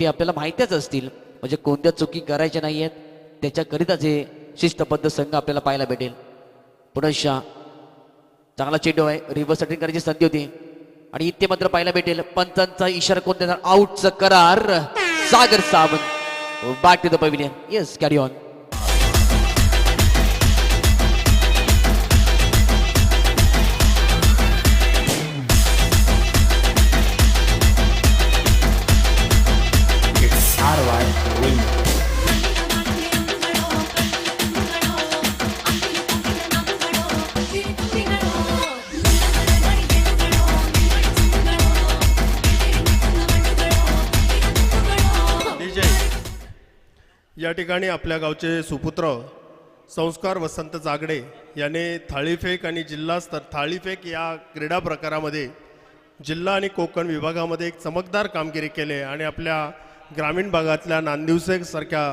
ते आपल्याला माहितीच असतील. म्हणजे कोणत्या चुकी करायच्या नाही आहेत त्याच्याकरिताच हे शिस्तबद्ध संघ आपल्याला पाहायला भेटेल. पुनशा चांगला चेंडू आहे रिव्हर्स सेटिंग करायची संधी होती. आणि इथे मात्र पाहायला भेटेल. पंचांचा इशारा कोण देणार? आउटचा करार Sagar Sawant. Back the pavilion yes carry on ठिकाणी आपल्या गावचे सुपुत्र संस्कार वसंत जागडे याने थाळीफेक आणि जिल्हा स्तर थाळीफेक या क्रीडा प्रकारामध्ये जिल्हा आणि कोकण विभागामध्ये एक चमकदार कामगिरी केले आणि आपल्या ग्रामीण भागातल्या नांदिवसेसारख्या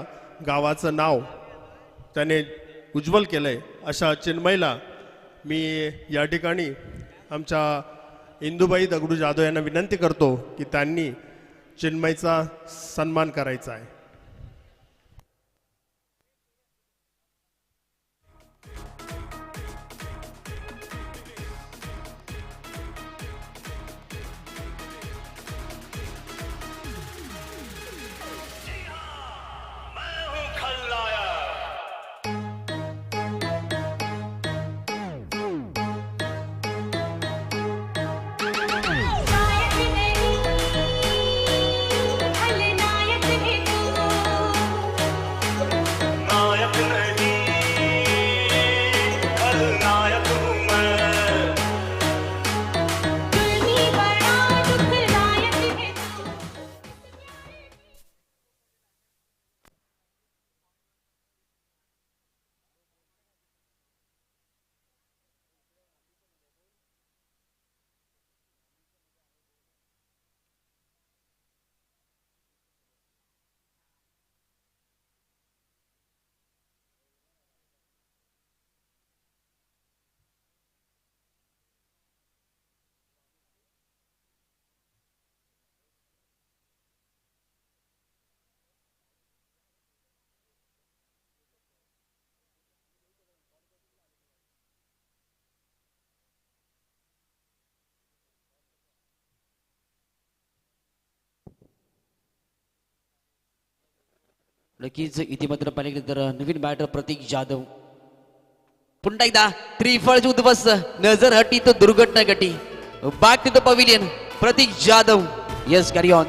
गावाचं नाव त्याने उज्ज्वल केलं आहे अशा चिन्मयला मी या ठिकाणी आमच्या इंदुबाई दगडू जाधव यांना विनंती करतो की त्यांनी चिन्मयचा सन्मान करायचा आहे. लगेच इथे मात्र पाहिलं गेलं तर नवीन बॅटर प्रतीक जाधव पुन्हा एकदा त्रिफळ उद्ध्वस्त नजर हटी तो दुर्घटना घटी बाकी to pavilion Pratik Jadhav yes carry on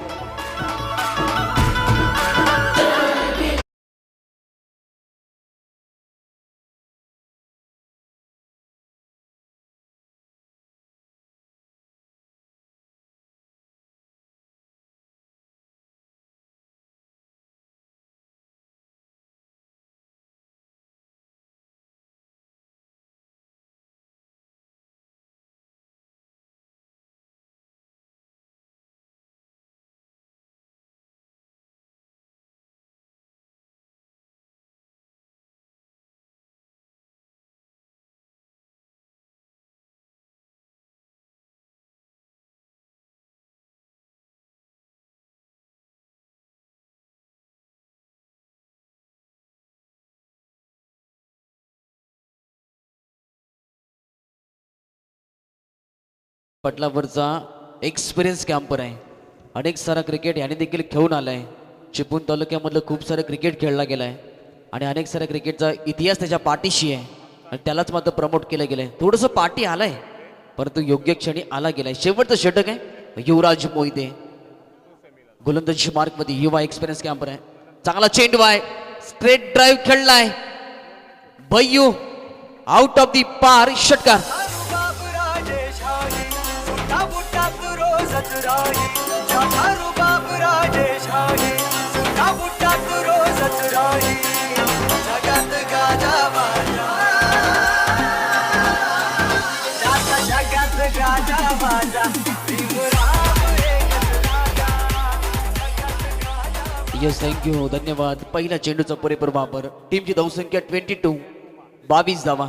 पटलावरचा experience camper आहे. अनेक सारा क्रिकेट याने देखील खेळून आलाय. चिपळूण तालुक्यामधलं खूप सारं क्रिकेट खेळला गेला आहे आणि अनेक साऱ्या क्रिकेटचा इतिहास त्याच्या पाठीशी आहे. आणि त्यालाच मात्र प्रमोट केलं गेलं आहे थोडंसं पाठी आलंय. परंतु योग्य क्षणी आला गेलाय. शेवटचं षटक आहे. युवराज मोहिते. गोलंदाजी मार्कमध्ये युवा एक्सपिरियन्स कॅम्पर आहे. चांगला चेंडू आहे स्ट्रेट ड्राईव्ह खेळलाय. Bhaiyyu out of the park षटकार. रोजच जाधारू रोजच राही जगात गाजा बाजा जगात गाजा बाजा येस थँक्यू धन्यवाद. पहिला चेंडूचा पुरेपूर वापर. टीमची धावसंख्या ट्वेंटी टू बावीस धावा.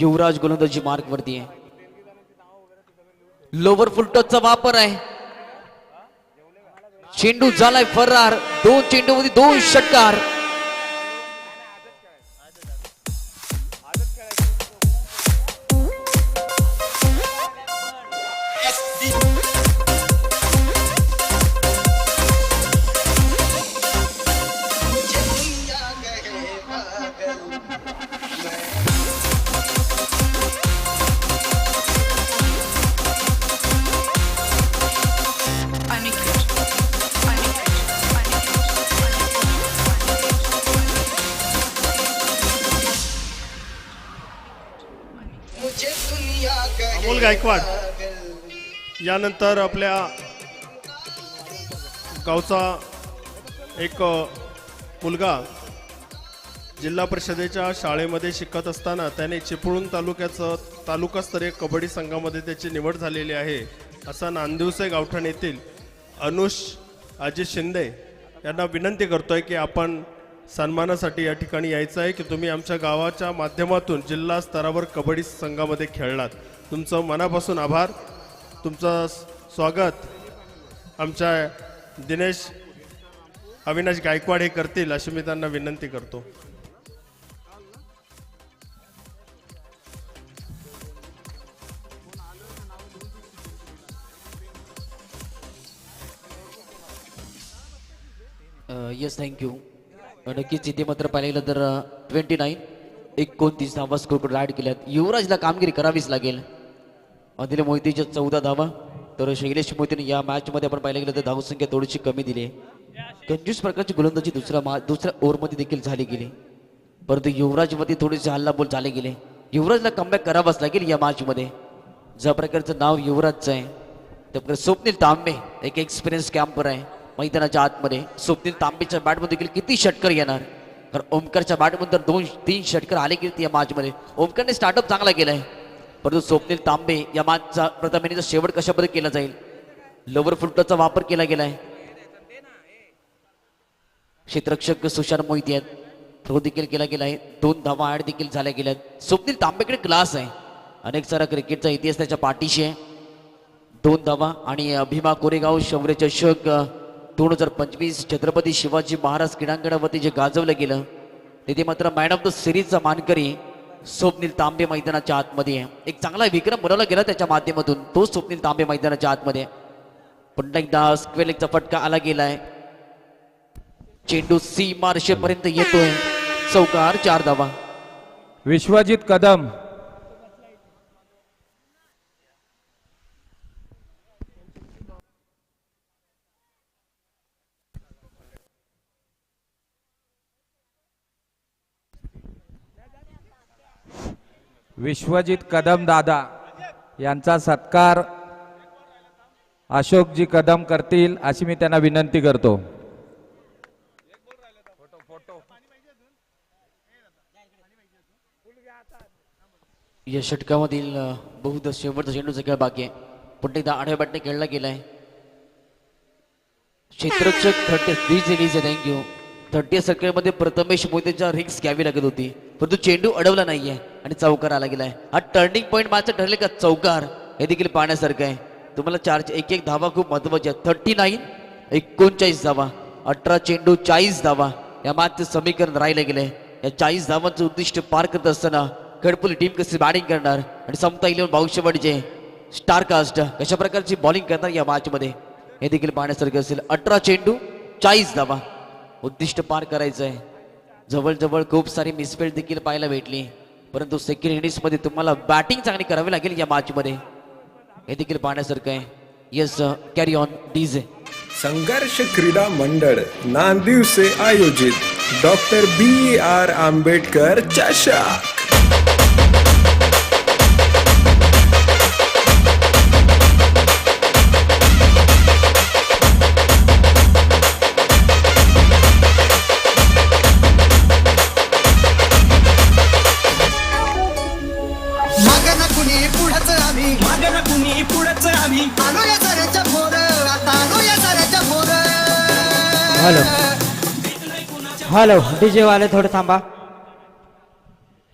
युवराज गोलंदाजी मार्क वरती आहे. लोवर फुल टचचा वापर आहे. चेंडू झालाय फरार. दोन चेंडू मध्ये दोन षटकार. गायकवाड. यानंतर आपल्या गावचा एक मुलगा जिल्हा परिषदेच्या शाळेमध्ये शिकत असताना त्याने चिपळूण तालुक्याचं तालुकास्तरीय कबड्डी संघामध्ये त्याची निवड झालेली आहे असा नांदिवसे गावठाण येथील अनुष अजित शिंदे यांना विनंती करतोय की आपण सन्मानासाठी या ठिकाणी यायचं आहे की तुम्ही आमच्या गावाच्या माध्यमातून जिल्हा स्तरावर कबड्डी संघामध्ये खेळलात. तुमचं मनापासून आभार. तुमचं स्वागत आमच्या दिनेश अविनाश गायकवाड हे करतील अशी मी त्यांना विनंती करतो. येस थँक्यू नक्कीच इथे मात्र पाहिलं गेलं तर ट्वेंटी नाईन एकोणतीस धावा स्कोर ॲड केल्यात. युवराजला कामगिरी करावीच लागेल. अनिल मोहितीच्या चौदा धावा. तर शैलेश मोहितीने या मॅचमध्ये आपण पाहिलं गेलं तर धावसंख्या थोडीशी कमी दिली आहे. कंजूस प्रकारची गोलंदाजी दुसऱ्या मा दुसऱ्या ओव्हरमध्ये देखील झाली गेली. परंतु युवराजमध्ये थोडेसे हल्लाबोल झाले गेले. युवराजला कमबॅक करावाच लागेल या मॅचमध्ये ज्या प्रकारचं नाव युवराजचं आहे त्या प्रकारे स्वप्नील तांबे एक एक्सपिरियन्स कॅम्पर आहे मैदानाच्या आतमध्ये. स्वप्नील तांबेच्या बॅटमध्ये देखील किती षटकर येणार? कारण ओमकारच्या बॅटमध्ये तर दोन तीन षटकर आले गेले या मॅचमध्ये ओमकारने स्टार्टअप चांगला केला आहे परंतु स्वप्नील तांबे या मागचा प्रथमेचा शेवट कशाबद्दल केला जाईल? लोवर फुलटचा वापर केला गेलाय. क्षेत्ररक्षक सुशांत मोहिती आहेत. थ्रो देखील केला गेला आहे दोन धावा ॲड देखील झाल्या गेल्या आहेत स्वप्नील तांबेकडे क्लास आहे. अनेक सारा क्रिकेटचा इतिहास त्याच्या पाठीशी आहे. दोन धावा आणि अभिमा भीमा कोरेगाव शौर्य चषक दोन हजार पंचवीस छत्रपती शिवाजी महाराज क्रीडांगणावरती जे गाजवलं गेलं तिथे मात्र मॅन ऑफ द सिरीजचा मानकरी स्वप्नील तांबे मैदानाच्या आतमध्ये आहे. एक चांगला विक्रम बनवला गेला त्याच्या माध्यमातून. तो स्वप्नील तांबे मैदानाच्या आतमध्ये पुन्हा एकदा स्क्वेअर लेगचा फटका आला गेलाय. चेंडू सी मार्शेपर्यंत येतोय. चौकार चार धावा. विश्वजित कदम. विश्वजित कदम दादा यांचा सत्कार अशोकजी कदम करतील अशी मी त्यांना विनंती करतो. या षटकामधील बहुधा शेवटचा चेंडूचा खेळ बाकी आहे. पुन्हा एकदा आढ्या बॅटने खेळला गेलाय. क्षेत्रक्षक thirty three thank you thirty सर्कलमध्ये प्रथमेश मोहितेच्या रिक्स घ्यावी लागत होती. परंतु चेंडू अडवला नाहीये आणि चौकार आला गेलाय. हा टर्निंग पॉईंट मात्र ठरले का? चौकार. हे देखील पाहण्यासारखं आहे. तुम्हाला चार एक एक धावा खूप महत्वाची आहे थर्टी नाईन एकोणचाळीस धावा. अठरा चेंडू चाळीस धावा. या मॅचचं समीकरण राहिलं गेलंय. या चाळीस धावांचं उद्दिष्ट पार करत असताना खडपुली टीम कशी बॅटिंग करणार? आणि समता इलेव्हन भाऊशेवटचे स्टार कास्ट कशा प्रकारची बॉलिंग करणार या मॅचमध्ये हे देखील पाहण्यासारखं असेल. अठरा चेंडू चाळीस धावा. उद्दिष्ट पार करायचं आहे जवळजवळ खूप सारी मिसफेल्ड देखील पाहायला भेटली. परंतु सेकंड इनिंग्समध्ये तुम्हाला बॅटिंग चांगली करावी लागेल या मॅचमध्ये हे देखील पाहण्यासारखं आहे. येस कॅरी ऑन डीजे संघर्ष क्रीडा मंडळ नांदिवसे आयोजित डॉक्टर बी आर आंबेडकर चषा हॅलो. हॅलो डीजेवाले थोडं थांबा.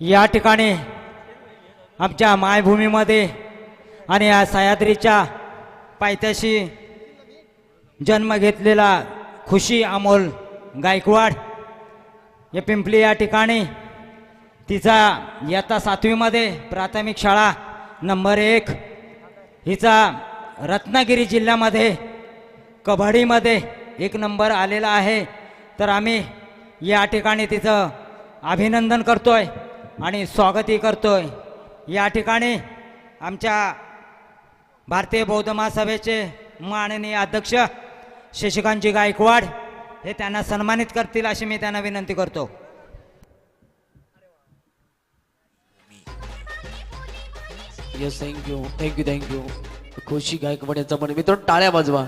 या ठिकाणी आमच्या मायभूमीमध्ये आणि या सह्याद्रीच्या पायथ्याशी जन्म घेतलेला खुशी अमोल गायकवाड या पिंपली या ठिकाणी. तिचा इयत्ता सातवीमध्ये प्राथमिक शाळा नंबर एक. हिचा रत्नागिरी जिल्ह्यामध्ये कबड्डीमध्ये एक नंबर आलेला आहे. तर आम्ही या ठिकाणी तिचं अभिनंदन करतोय आणि स्वागतही करतोय. या ठिकाणी आमच्या भारतीय बौद्ध महासभेचे माननीय अध्यक्ष शशिकांतजी गायकवाड हे त्यांना सन्मानित करतील अशी मी त्यांना विनंती करतो. Yes thank you thank you thank you Khushi Gaikwad यांचा पण मित्र टाळ्या वाजवा.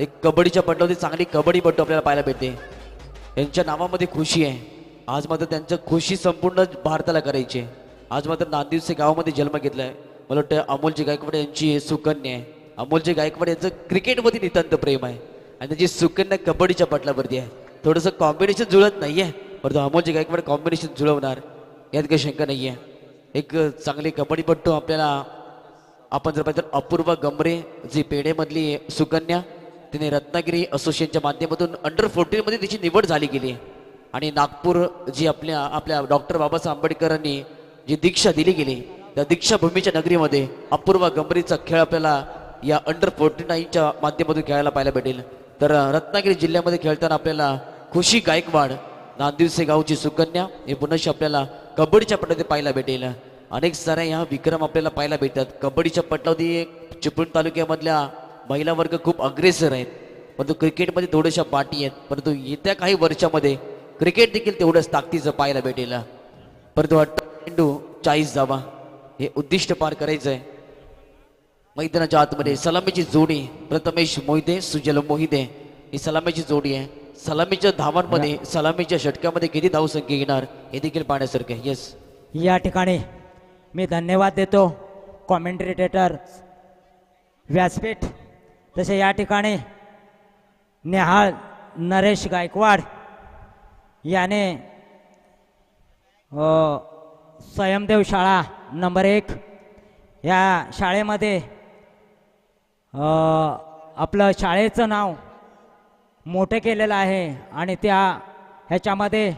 एक कबड्डीच्या पट्टावरती चांगली कबड्डी पट्टू आपल्याला पाहायला भेटते. यांच्या नावामध्ये खुशी आहे. आज मात्र त्यांचं खुशी संपूर्ण भारताला करायची आहे. आज मात्र नांदिवसे गावामध्ये जन्म घेतला आहे मला वाटतं अमोलजी गायकवाड यांची सुकन्या आहे. अमोलजी गायकवाड यांचं क्रिकेटमध्ये नितांत प्रेम आहे. आणि त्याची सुकन्या कबड्डीच्या पटलावरती आहे. थोडंसं कॉम्बिनेशन जुळत नाही आहे परंतु अमोलजी गायकवाड कॉम्बिनेशन जुळवणार यात काही शंका नाही आहे एक चांगली कबड्डीपट्टू आपल्याला आपण जर पाहिजे तर अपूर्वा गमरे जी पेढेमधली सुकन्या तिने रत्नागिरी असोसिएशनच्या माध्यमातून अंडर फोर्टीनमध्ये तिची निवड झाली गेली. आणि नागपूर जी आपल्या आपल्या डॉक्टर बाबासाहेब आंबेडकरांनी जी दीक्षा दिली गेली त्या दीक्षाभूमीच्या नगरीमध्ये अपूर्वा गमरीचा खेळ आपल्याला या अंडर फोर्टी नाईनच्या माध्यमातून खेळायला पाहायला भेटेल. तर रत्नागिरी जिल्ह्यामध्ये खेळताना आपल्याला खुशी गायकवाड नांदिवसे गावची सुकन्या हे पुनश्च आपल्याला कबड्डीच्या पट्ट्यात पाहायला भेटेल. अनेक साऱ्या ह्या विक्रम आपल्याला पाहायला भेटतात. कबड्डीच्या पट्टावरती चिपळूण तालुक्यामधल्या महिला वर्ग खूप अग्रेसर आहेत. परंतु क्रिकेटमध्ये थोड्याशा पाठी आहेत. परंतु येत्या काही वर्षामध्ये क्रिकेट देखील तेवढंच ताकदीचं पाहायला भेटेल. परंतु चेंडू चाळीस जावा हे उद्दिष्ट पार करायचं आहे मैदानाच्या आतमध्ये सलामीची जोडी प्रथमेश मोहिते सुजल मोहिते ही सलामीची जोडी आहे. सलामीच्या धावांमध्ये सलामीच्या षटकामध्ये किती धावसंख्या येणार हे देखील पाहण्यासारखं आहे. येस या ठिकाणी मी धन्यवाद देतो. कॉमेंट्रेटर व्यासपीठ तसे या ठिकाणी नेहाळ नरेश गायकवाड याने स्वयंदेव शाळा नंबर एक या शाळेमध्ये आपलं शाळेचं नाव मोठं केलेलं आहे आणि त्या ह्याच्यामध्ये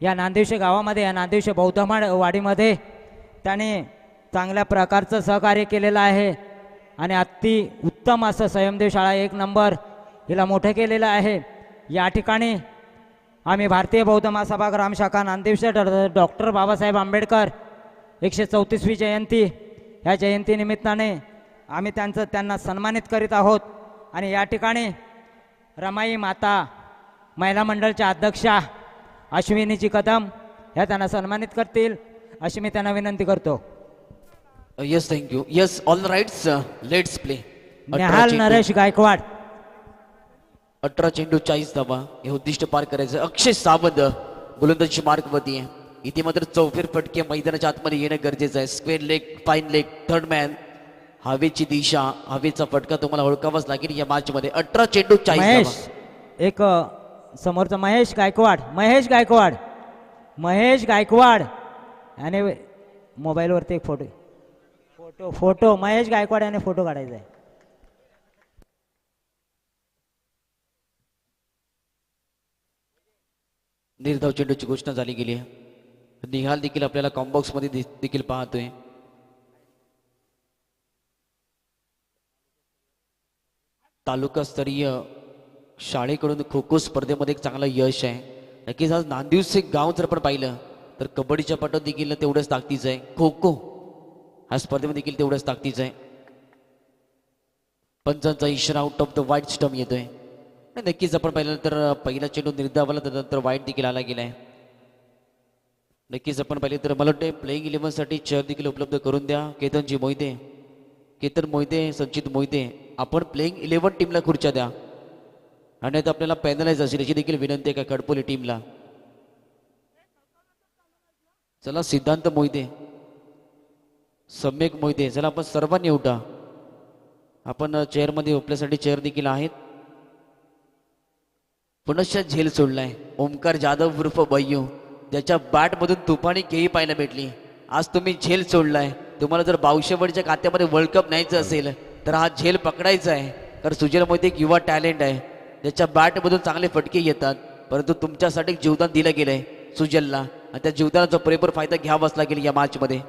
या नांदिवशे गावामध्ये या नांदिवशे बौद्धमाड वाडीमध्ये त्याने चांगल्या प्रकारचं सहकार्य केलेलं आहे. आणि अति उत्तम असं स्वयंदेव शाळा एक नंबर हिला मोठं केलेलं आहे. या ठिकाणी आम्ही भारतीय बौद्ध महासभा ग्राम नांदेवशे डॉक्टर बाबासाहेब आंबेडकर एकशे चौतीसवी जयंती. ह्या जयंतीनिमित्ताने आम्ही त्यांचं त्यांना सन्मानित करीत आहोत. आणि या ठिकाणी रमाई माता महिला मंडळच्या अध्यक्षा अश्विनीजी कदम ह्या त्यांना सन्मानित करतील. अशी मी त्यांना विनंती करतो. Yes thank you yes all rights let's play Nehal Naresh Gaikwad अठरा चेंडू चाळीस धावा हे उद्दिष्ट पार करायचं अक्षय सावंत गोलंदाजी मार्कवरती आहे इथे मात्र चौफेर फटके मैदानाच्या आतमध्ये येणं गरजेचं आहे square leg fine leg third man हवेची दिशा हवेचा फटका तुम्हाला ओळखावाच लागेल या मॅच मध्ये अठरा चेंडू चाळीस एक समोरचा महेश गायकवाड महेश गायकवाड महेश गायकवाड आणि मोबाईलवरती एक photo photo photo Mahesh Gaikwad याने फोटो काढायचा आहे. निर्धाव चेंडूची घोषणा झाली गेली आहे. निहाल देखील आपल्याला कॉम्बॉक्समध्ये देखील पाहतोय. तालुकास्तरीय शाळेकडून खो खो स्पर्धेमध्ये एक चांगलं यश आहे. नक्कीच आज नांदिवसे गाव जर आपण पाहिलं तर कबड्डीच्या पटात देखील तेवढंच ताकदीचं आहे. खो खो. हा स्पर्धेमध्ये देखील तेवढंच ताकदीचं आहे. पंचांचा इशारा आउट ऑफ द वाईट स्टम येतोय. नक्कीच आपण पाहिलं तर पहिला चेंडू निर्धावाला त्यानंतर वाईट देखील आला गेला आहे नक्कीच आपण पाहिले तर मला वाटतं प्लेईंग इलेव्हनसाठी चेअर देखील उपलब्ध करून द्या. केतनजी मोहिते. केतन मोहिते संचित मोहिते आपण प्लेईंग इलेव्हन टीमला खुर्च्या द्या. आणि आता आपल्याला पॅनलाइज असेल याची देखील विनंती आहे का खडपोली टीमला चला सिद्धांत मोहिते. सम्यक मोहिते चला आपण सर्वांनी उठा. आपण चेअरमध्ये उपल्यासाठी चेअर देखील आहेत. पुनश्च झेल सोडलाय. ओमकार जाधव उर्फ बय्यू. ज्याच्या बॅटमधून तुफानी केळी पाहायला भेटली. आज तुम्ही झेल सोडलाय. तुम्हाला जर बावशेवडच्या खात्यामध्ये वर्ल्ड कप न्यायचं असेल तर हा झेल पकडायचा आहे. कारण सुजल मोहिते एक युवा टॅलेंट आहे. ज्याच्या बॅटमधून चांगले फटके येतात. परंतु तुमच्यासाठी जीवदान दिलं गेलंय सुजलला. आणि त्या जीवदानाचा पुरेपूर फायदा घ्यावाच लागेल या मॅचमध्ये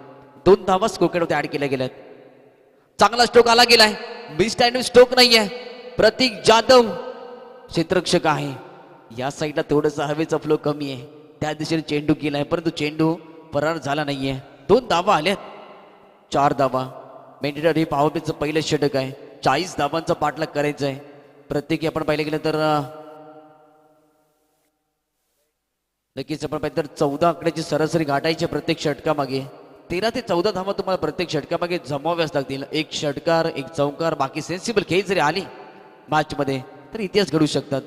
दोन धावाच स्कोरकडे ऍड केल्या गेल्यात चांगला स्ट्रोक आला गेलाय. मिस टाइम स्ट्रोक नाहीये. प्रतीक जाधव क्षेत्ररक्षक आहे. या साईडला थोडंसं हवेचा फ्लो कमी आहे. त्या दिशेने चेंडू केलाय. परंतु चेंडू फरार झाला नाहीये. दोन धावा आल्यात. चार धावा. मेंटेटर हे पावपेचं पहिलं षटक आहे. चाळीस धावांचा पाठलाग करायचा आहे प्रत्येकी आपण पाहिलं गेलं तर नक्कीच आपण पाहिलं तर चौदा आकड्याची सरासरी गाठायची आहे प्रत्येक षटकामागे. तेरा ते चौदा धावा तुम्हाला प्रत्येक षटकामागे जमाव्याच लागतील. एक षटकार एक चौकार बाकी सेन्सिबल खेळ जरी आली मॅचमध्ये तर इतिहास घडू शकतात.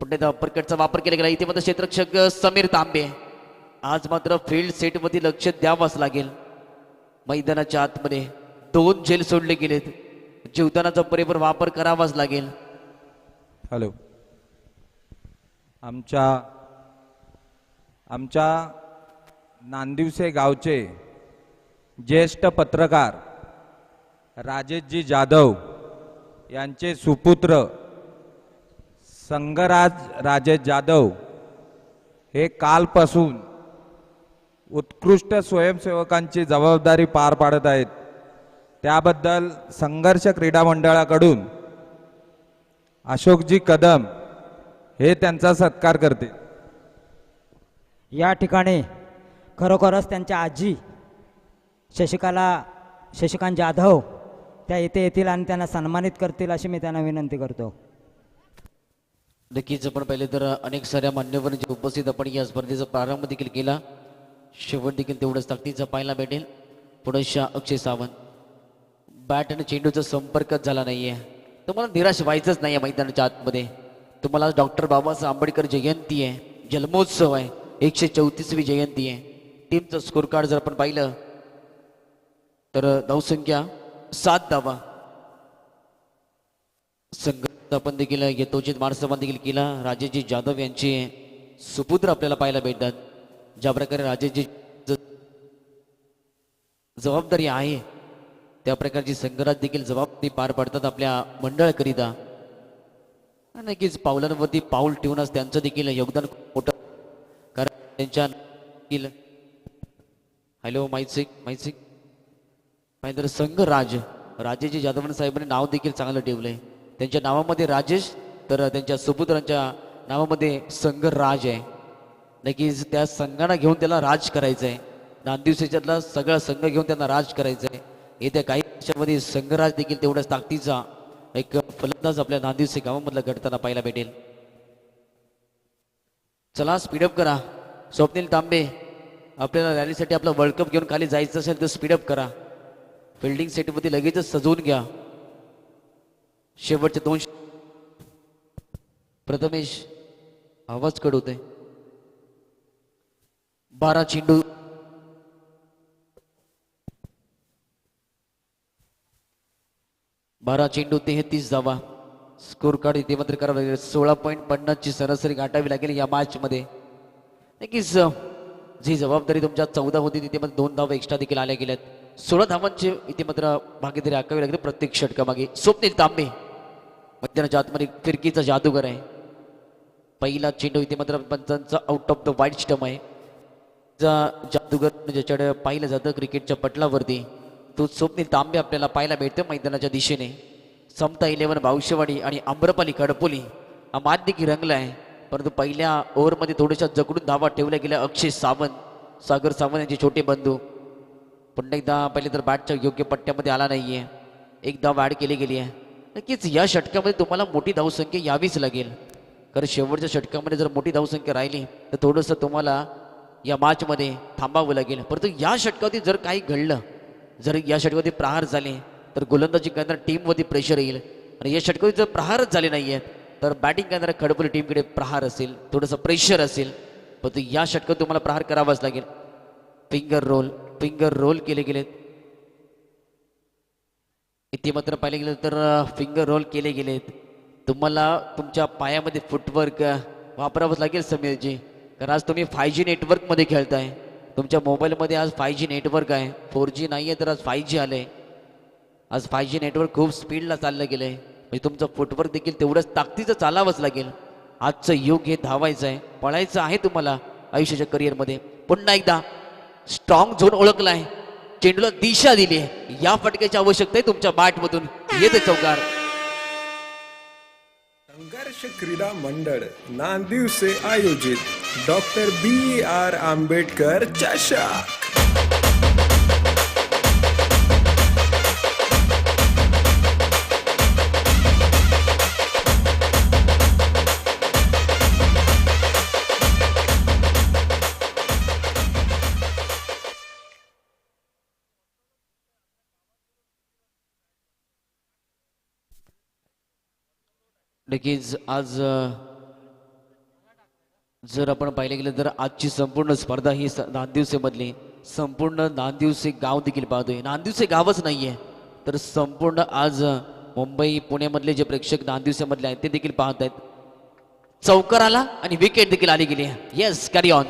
पुढे अपरकटचा वापर केला गेला. इथे मात्र क्षेत्रक्षक समीर तांबे. आज मात्र फील्ड सेटवरती लक्ष द्यावंच लागेल. मैदानाच्या आतमध्ये दोन झेल सोडले गेलेत. जीवदानाचा पुरेपूर वापर करावाच लागेल. हॅलो आमच्या आमच्या नांदिवसे गावचे ज्येष्ठ पत्रकार राजेशजी जाधव यांचे सुपुत्र संगराज राजेश जाधव हे कालपासून उत्कृष्ट स्वयंसेवकांची जबाबदारी पार पाडत आहेत. त्याबद्दल संघर्ष क्रीडा मंडळाकडून अशोकजी कदम हे त्यांचा सत्कार करते या ठिकाणी खरोखरच त्यांच्या आजी शशिकाला शशिकांत जाधव त्या इथे येतील आणि त्यांना सन्मानित करतील अशी मी त्यांना विनंती करतो. नक्कीच आपण पाहिले तर अनेक साऱ्या मान्यवरांची उपस्थित आपण या स्पर्धेचा प्रारंभ देखील केला. शेवट देखील तेवढंच ताकदीचा पाहायला भेटेल. पुढच्या अक्षय सावंत. बॅट आणि चेंडूचा संपर्कच झाला नाहीये. तुम्हाला निराश व्हायचंच नाही आहे मैदानाच्या आतमध्ये. तुम्हाला डॉक्टर बाबासाहेब आंबेडकर जयंती आहे जन्मोत्सव आहे. एकशे चौतीसवी जयंती आहे टीमचं स्कोर कार्ड जर आपण पाहिलं तर धावसंख्या सात धावा. संघ आपण देखील यथोचित मार्समान देखील केला. राजेजी जाधव यांचे सुपुत्र आपल्याला पाहायला भेटतात. ज्या प्रकारे राजेजी जबाबदारी आहे त्या प्रकारची संघरात देखील जबाबदारी पार पाडतात आपल्या मंडळाकरिता. नक्कीच पावलांवरती पाऊल ठेवूनच त्यांचं देखील योगदान मोठं कारण त्यांच्या देखील हॅलो माईसिक माईसिक महेंद्र तर संघराज राजेजी जाधवन साहेबांनी नाव देखील चांगलं ठेवलंय. त्यांच्या नावामध्ये राजेश तर त्यांच्या सुपुत्रांच्या नावामध्ये संघराज आहे. नक्कीच त्या संघांना घेऊन त्याला राज करायचं आहे नांदिवसेच्यातला सगळा संघ घेऊन त्यांना राज करायचं आहे येत्या काही वर्षामध्ये संघराज देखील तेवढ्याच ताकदीचा एक फलंदाज आपल्या नांदिवसे गावामधला घडताना पाहायला भेटेल. चला स्पीडअप करा. स्वप्नील तांबे आपल्याला रॅलीसाठी आपला वर्ल्ड कप घेऊन खाली जायचं असेल तर स्पीडअप करा. फिल्डिंग सेटमध्ये लगेचच सजवून घ्या. शेवटचे दोन प्रथमेश आवाज कट होते बारा चेंडू. बारा चेंडू तेहतीस जावा स्कोर कार्ड इथे मात्र करावं लागेल. सोळा पॉईंट पन्नासची सरासरी गाठावी लागेल या मॅचमध्ये नक्कीच जी जबाबदारी तुमच्या चौदा होती तिथे मध्ये दोन धावा एक्स्ट्रा देखील आल्या गेल्यात सोळा धावांचे इथे मात्र भागीदारी आकावी लागते प्रत्येक षटकामागे स्वप्नील तांबे मध्यानाच्या आतमध्ये फिरकीचा जादूगर आहे. पहिला चेंडू इथे मात्र पंचांचा आउट ऑफ द वाईट स्टम आहे. जा जादूगर ज्याच्याकडे पाहिलं जातं क्रिकेटच्या पटलावरती तो स्वप्नील तांबे आपल्याला पाहायला मिळतो मैदानाच्या दिशेने. समता इलेव्हन भावशेवाडी आणि आम्रपाली कडपोली. हा मात देखील रंगला आहे. परंतु पहिल्या ओव्हरमध्ये थोड्याशा जकडून धावा ठेवल्या गेल्या. अक्षय सावंत सागर सावंत यांचे छोटे बंधू. पुन्हा एकदा पहिले तर बॅटच्या योग्य पट्ट्यामध्ये आला नाही आहे एकदा वाढ केली गेली आहे नक्कीच या षटकामध्ये तुम्हाला मोठी धावसंख्या यावीच लागेल. कारण शेवटच्या षटकामध्ये जर मोठी धावसंख्या राहिली तर थोडंसं तुम्हाला या मॅचमध्ये थांबावं लागेल. परंतु या षटकावरती जर काही घडलं जर या षटकावरती प्रहार झाले तर गोलंदाजी करणाऱ्या टीमवरती प्रेशर येईल. आणि या षटकावरती जर प्रहारच झाले नाही आहेत तर बॅटिंग करणाऱ्या खडबोली टीमकडे प्रहार असेल थोडंसं प्रेशर असेल परंतु या षटकात तुम्हाला प्रहार करावाच लागेल. फिंगर रोल फिंगर रोल केले गेलेत. इथे मात्र पाहिले गेलं तर फिंगर रोल केले गेलेत. तुम्हाला तुमच्या पायामध्ये फुटवर्क वापरावंच लागेल समीरजी. कारण आज तुम्ही फाय जी नेटवर्कमध्ये खेळताय. तुमच्या मोबाईलमध्ये आज फाय जी नेटवर्क आहे. फोर जी नाही आहे तर आज फाय जी आलं आहे आज फाय जी नेटवर्क खूप स्पीडला चाललं गेलं आहे म्हणजे तुमचं फुटवर्क देखील तेवढंच ताकदीचं चालावंच लागेल. आजचं युग हे धावायचं आहे पळायचं आहे तुम्हाला आयुष्याच्या करिअरमध्ये पुन्हा एकदा स्ट्रॉंग झोन ओळखला आहे चेंडूला दिशा दिली आहे. या फटक्याची आवश्यकता आहे तुमच्या बॅटमधून येते चौकार. संघर्ष क्रीडा मंडळ नांदिवसे आयोजित. डॉक्टर बी आर आंबेडकर चषक. नक्कीच आज जर आपण पाहिलं गेलं तर आजची संपूर्ण स्पर्धा ही नांदिवसेमधली संपूर्ण नांदिवसे गाव देखील पाहतोय. नांदिवसे गावच नाहीये तर संपूर्ण आज मुंबई पुण्यामधले जे प्रेक्षक नांदिवसेमधले आहेत ते देखील पाहत आहेत चौकार आला आणि विकेट देखील आली गेली yes carry on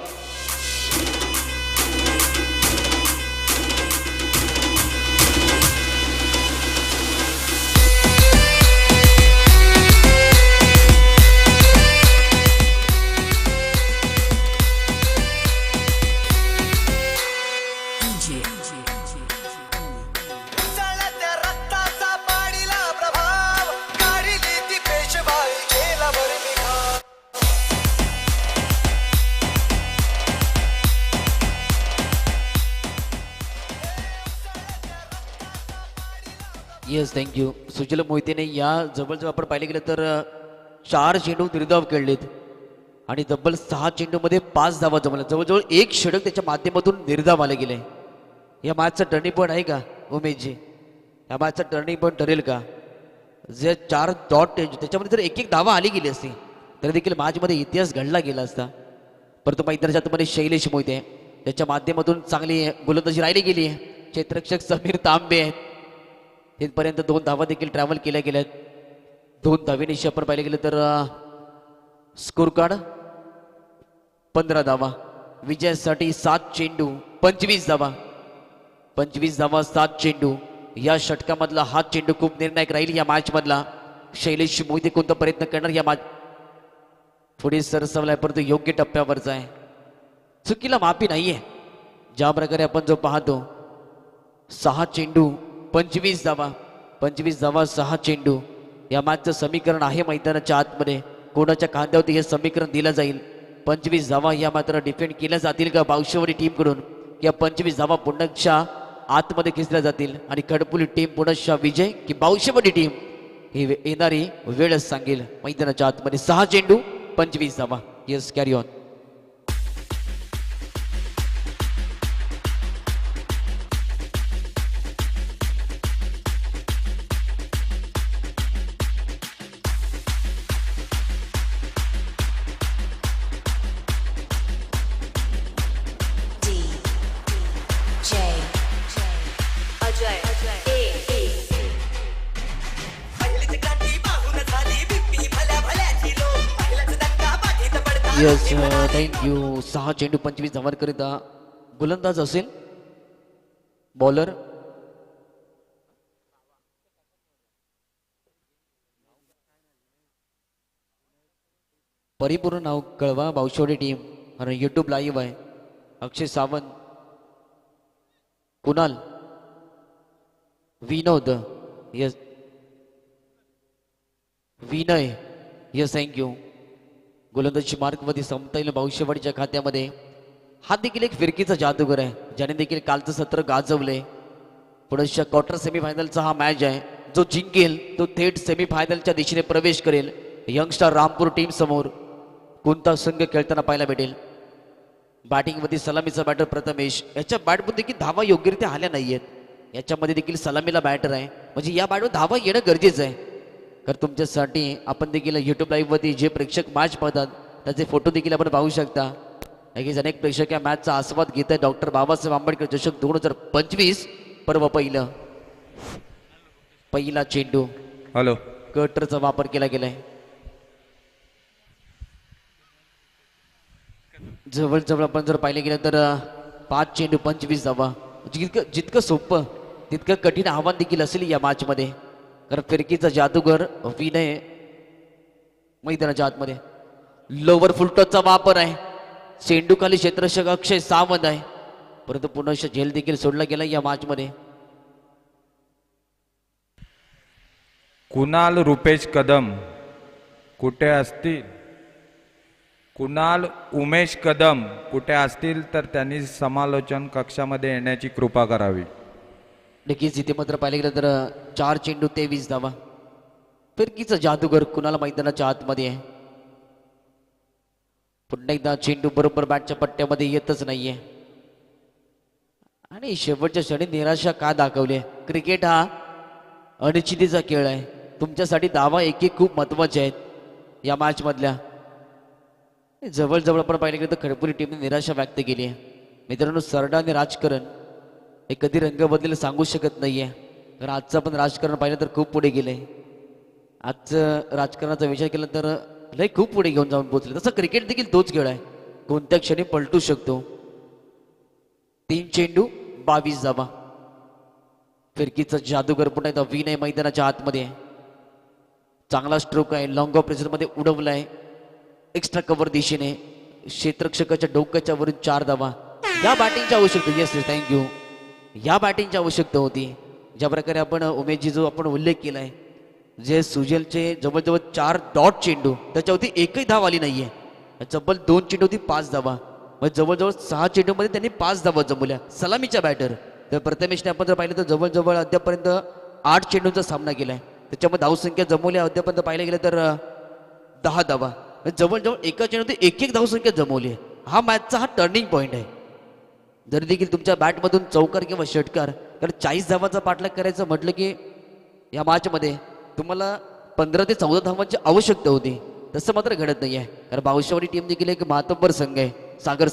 yes thank you Sujal मोहितेने या जवळजवळ आपण पाहिलं गेलं तर चार चेंडू निर्धाव खेळलेत. आणि तब्बल सहा चेंडूमध्ये पाच धावा जमल्या. जवळजवळ एक षडक त्याच्या माध्यमातून निर्धाव आले गेले. या मॅचचा टर्निंग पॉईंट आहे का उमेशजी? या मॅचचा टर्निंग पॉईंट ठरेल का? जे चार डॉट त्याच्यामध्ये जर एक एक धावा आली गेली असती तर देखील मॅचमध्ये इतिहास घडला गेला असता. परंतु मैदानाच्या आतमध्ये शैलेश मोहिते त्याच्या माध्यमातून चांगली गोलंदाजी राहिली गेली आहे. क्षेत्ररक्षक समीर तांबे आहेत. इथपर्यंत दोन धावा देखील ट्रॅव्हल केल्या गेल्या दोन धावेनिशी आपण पाहिलं गेलं तर स्कोर कार्ड पंधरा धावा. विजयासाठी सात चेंडू पंचवीस धावा. पंचवीस धावा सात चेंडू. या षटकामधला हा चेंडू खूप निर्णायक राहील या मॅचमधला शैलेश मोहिते कोणता प्रयत्न करणार या मॅच पुढे सरसवलाय परंतु योग्य टप्प्यावरचा आहे. चुकीला माफी नाहीये. ज्या प्रकारे आपण जो पाहतो सहा चेंडू पंचवीस धावा पंचवीस धावा सहा चेंडू. या मॅचचं समीकरण आहे मैदानाच्या आतमध्ये. कोणाच्या खांद्यावरती हे समीकरण दिलं जाईल? पंचवीस धावा या मात्र डिफेंड केल्या जातील का बावशेवाडी टीमकडून? या पंचवीस धावा पुण्याच्या आतमध्ये खेचल्या जातील. आणि कडपुली टीम पुण्याच्या विजय की बावशेवाडी टीम? ही येणारी वेळच सांगेल. मैदानाच्या आतमध्ये सहा चेंडू पंचवीस धावा. येस कॅरी ऑन चेंडू पंचवीस धावांकरिता गोलंदाज असेल. बॉलर परिपूर्ण नाव कळवा बावशेवाडी टीम आणि यूट्यूब लाईव्ह आहे. Akshay Sawant. Kunal? Vinod. Yes Vinay. Yes thank you गोलंदाजी मार्कमध्ये संपता येईल. भविष्यवाडीच्या खात्यामध्ये हा देखील एक फिरकीचा जादूगर आहे. ज्याने देखील कालचं सत्र गाजवले. पुढच्या क्वार्टर सेमीफायनलचा हा मॅच आहे. जो जिंकेल तो थेट सेमीफायनलच्या दिशेने प्रवेश करेल. यंगस्टार रामपूर टीम समोर कोणता संघ खेळताना पाहायला भेटेल? बॅटिंगमध्ये सलामीचा बॅटर प्रथमेश. याच्या बॅटमध्ये देखील धावा योग्यरित्या आल्या नाही आहेत याच्यामध्ये देखील सलामीला बॅटर आहे. म्हणजे या बॅटवर धावा येणं गरजेचं आहे. तर तुमच्यासाठी आपण देखील यूट्यूब लाईव्हवरती जे प्रेक्षक मॅच पाहतात त्याचे फोटो देखील आपण पाहू शकता. नक्कीच अनेक प्रेक्षक या मॅचचा आस्वाद घेत आहेत. डॉक्टर बाबासाहेब आंबेडकर चषक दोन हजार पंचवीस पर्व पहिलं. पहिला चेंडू. हॅलो कटरचा वापर केला गेलाय. जवळजवळ आपण जर पाहिलं गेलं तर पाच चेंडू पंचवीस धावा जितकं जितकं सोपं तितकं कठीण आव्हान देखील असेल या मॅचमध्ये कारण फिरकीचा जादूगर विनय मैदानाच्या आतमध्ये. लोवर फुलटॉचा वापर आहे. सेंडूखाली क्षेत्रक्षक अक्षय सावंत आहे. परंतु पुनश झेल देखील सोडला गेला या मॅचमध्ये कुणाल रुपेश कदम? कुठे असतील? कुणाल उमेश कदम? कुठे असतील? तर त्यांनी समालोचन कक्षामध्ये येण्याची कृपा करावी. नक्कीच इथे मात्र पाहिलं गेलं तर चार चेंडू तेवीस धावा. फिरकीचा जादूगर कुणाला मैदानाच्या आतमध्ये आहे? पुन्हा एकदा चेंडू बरोबर बॅटच्या पट्ट्यामध्ये येतच नाहीये. आणि शेवटच्या क्षणी निराशा का दाखवली आहे? क्रिकेट हा अनिश्चितीचा खेळ आहे. तुमच्यासाठी धावा एक एक खूप महत्त्वाचे आहेत. या मॅच मधल्या जवळजवळ आपण पाहिलं गेलं तर खडपुरी टीमने निराशा व्यक्त केली आहे. मित्रांनो सरडा आणि राजकारण हे कधी रंग बदलेला सांगू शकत नाहीये. तर आजचं पण राजकारण पाहिलं तर खूप पुढे गेलंय. आजचं राजकारणाचा विचार केला तर लय खूप पुढे घेऊन जाऊन पोचले तसं क्रिकेट देखील तोच खेळ आहे. कोणत्या क्षणी पलटू शकतो? तीन चेंडू बावीस जाबा फिरकीचा जादूगर पुन्हा एकदा विनय मैदानाच्या आतमध्ये आहे. चांगला स्ट्रोक आहे. लॉंग ऑफमध्ये उडवलाय. एक्स्ट्रा कव्हर दिशेने. क्षेत्रक्षकाच्या डोक्याच्या वरून चार धावा. या बॅटिंगच्या आवश्यकता येस थँक्यू या बॅटिंगची आवश्यकता होती. ज्या प्रकारे आपण उमेशजी जो आपण उल्लेख केला आहे जे सुजलचे जवळजवळ चार डॉट चेंडू त्याच्यावरती एकही धाव आली नाही आहे जब्बल दोन चेंडू होती पाच धावा. मग जवळजवळ सहा चेंडूमध्ये त्यांनी पाच धावा जमवल्या. सलामीच्या बॅटर. तर प्रथमेशने आपण जर पाहिलं तर जवळजवळ अद्यापर्यंत आठ चेंडूंचा सामना केला आहे त्याच्यामध्ये धावसंख्या जमवल्या अद्यापर्यंत पाहिलं गेलं तर दहा धावा. जवळजवळ एका चेंडूमध्ये एक एक धावसंख्या जमवली आहे. हा मॅचचा हा टर्निंग पॉईंट आहे. जरी देखील तुमच्या बॅटमधून चौकार किंवा षटकार कारण चाळीस धावांचा पाठलाग करायचं म्हटलं की या मॅचमध्ये तुम्हाला पंधरा ते चौदा धावांची आवश्यकता होती. तसं मात्र घडत नाही आहे कारण बावशावाडी टीम देखील एक मातब्बर संघ आहे सागर